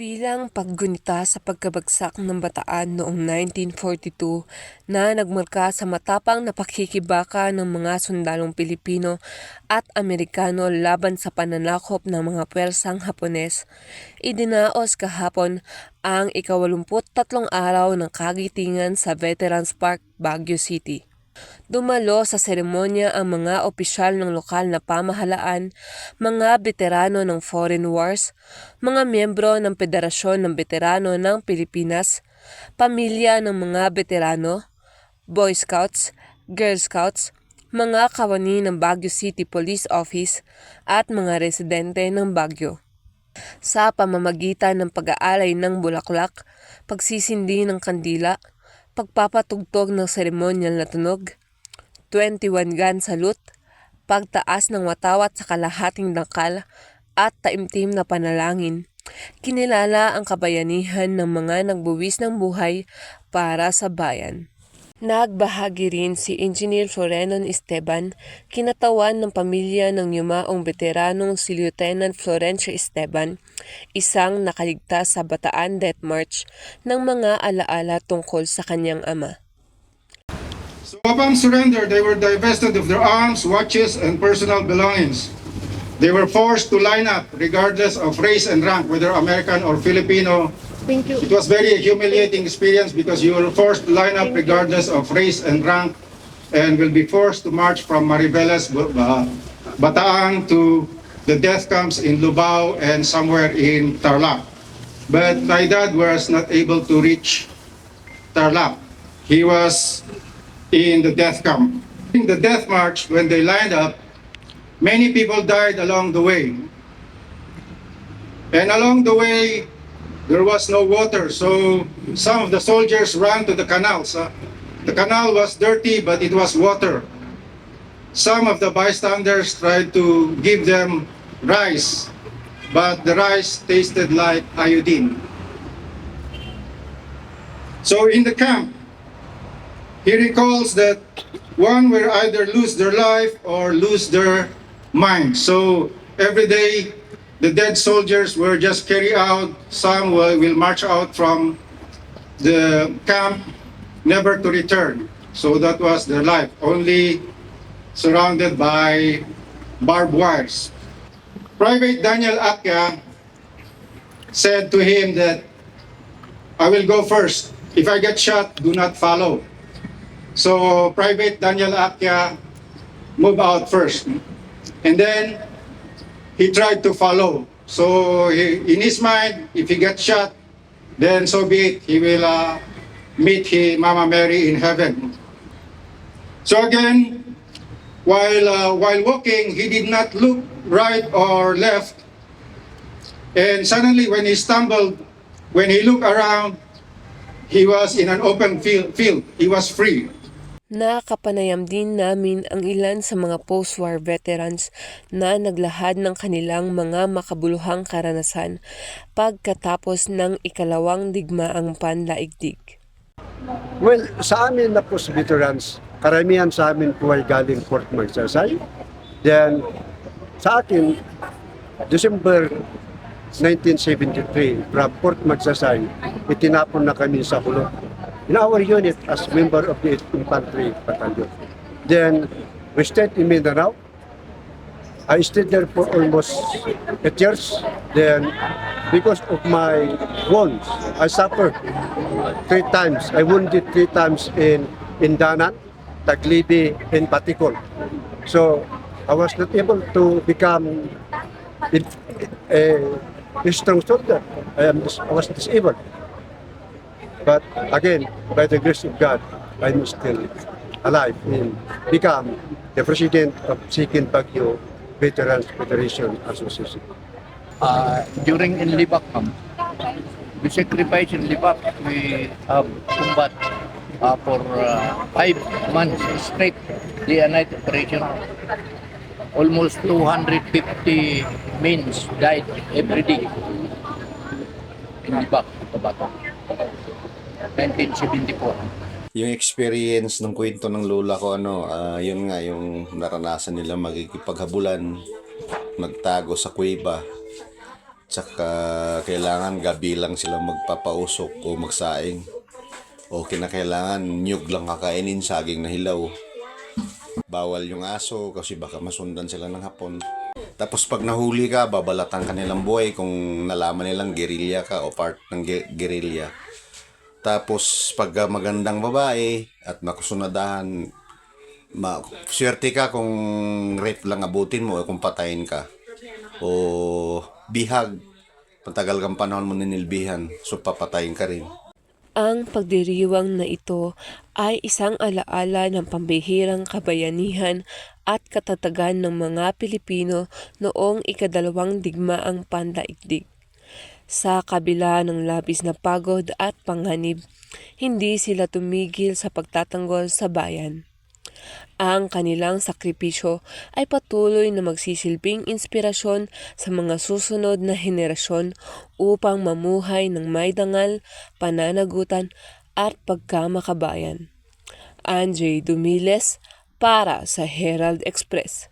Bilang paggunita sa pagkabagsak ng Bataan noong 1942 na nagmarka sa matapang na pakikibaka ng mga sundalong Pilipino at Amerikano laban sa pananakop ng mga pwersang Hapones, idinaos kahapon ang ikawalumput tatlong araw ng kagitingan sa Veterans Park, Baguio City. Dumalo sa seremonya ang mga opisyal ng lokal na pamahalaan, mga veterano ng foreign wars, mga miyembro ng Federasyon ng Veterano ng Pilipinas, pamilya ng mga veterano, Boy Scouts, Girl Scouts, mga kawani ng Baguio City Police Office at mga residente ng Baguio. Sa pamamagitan ng pag-aalay ng bulaklak, pagsisindi ng kandila, pagpapatugtog ng seremonyal na tunog, 21 gun salute, pagtaas ng watawat sa kalahating dangkal, at taimtim na panalangin. Kinilala ang kabayanihan ng mga nagbuwis ng buhay para sa bayan. Nagbahagi rin si Engineer Florenon Esteban, kinatawan ng pamilya ng yumaong veteranong si Lieutenant Florencio Esteban, isang nakaligtas sa Bataan Death March ng mga alaala tungkol sa kanyang ama. So upon surrender, they were divested of their arms, watches, and personal belongings. They were forced to line up regardless of race and rank, whether American or Filipino. Thank you. It was very humiliating experience because you were forced to line up regardless of race and rank and will be forced to march from Mariveles, uh, Bataan to the death camps in Lubao and somewhere in Tarlac. But my dad was not able to reach Tarlac. He was in the death camp. In the death march, when they lined up, many people died along the way. And along the way, there was no water, so some of the soldiers ran to the canals. Uh, the canal was dirty, but it was water. Some of the bystanders tried to give them rice, but the rice tasted like iodine. So in the camp, he recalls that one will either lose their life or lose their mind. So every day, the dead soldiers were just carried out. Some will, will march out from the camp, never to return. So that was their life, only surrounded by barbed wires. Private Daniel Atya said to him that I will go first. If I get shot, do not follow. So Private Daniel Atya moved out first. And then he tried to follow. So he, in his mind, if he gets shot, then so be it. He will uh, meet he, Mama Mary in heaven. So again, while, uh, while walking, he did not look right or left. And suddenly when he stumbled, when he looked around, he was in an open field. field. He was free. Nakapanayam din namin ang ilan sa mga post-war veterans na naglahad ng kanilang mga makabuluhang karanasan pagkatapos ng ikalawang digmaang pandaigdig. Well, sa amin na po sa veterans, karamihan sa amin po ay galing Fort Magsaysay. Then, sa akin, December 1973, from Fort Magsaysay, itinapon na kami sa Hulot. In our unit as member of the Infantry Battalion. Then, we stayed in Mindanao. I stayed there for almost eight years. Then, because of my wounds, I suffered three times. I wounded three times in in Danan, Taglibi, and Patikol. So, I was not able to become a, a strong soldier. I, am, I was disabled. But again, by the grace of God, I'm still alive and become the president of Sikin Baguio Veterans Federation Association. uh, during in Libak camp, we sacrifice in Libak, we have combat uh, for uh, five months straight, day and night operation. Almost 250 men died every day in Libak, Tabato. 1974. Yung experience ng kwento ng lola ko, ano, ah, yun nga, yung naranasan nila magkikipaghabulan, nagtago sa kuweba. Tsaka kailangan gabi lang sila magpapausok o magsaing. O kinakailangan nyug lang kakainin saging na hilaw. Bawal yung aso kasi baka masundan sila ng hapon. Tapos pag nahuli ka, babalatan ka nilang buhay kung nalaman nilang gerilya ka o part ng ge- gerilya. Tapos pag magandang babae at makusunadahan, ma swerte ka kung rape lang abutin mo o kung patayin ka. O bihag, patagal kang panahon mo ninilbihan, so papatayin ka rin. Ang pagdiriwang na ito ay isang alaala ng pambihirang kabayanihan at katatagan ng mga Pilipino noong ikadalawang digmaang pandaigdig. Sa kabila ng labis na pagod at panganib, hindi sila tumigil sa pagtatanggol sa bayan. Ang kanilang sakripisyo ay patuloy na magsisilbing inspirasyon sa mga susunod na henerasyon upang mamuhay ng may dangal, pananagutan at pagkamakabayan. Andre Dumiles para sa Herald Express.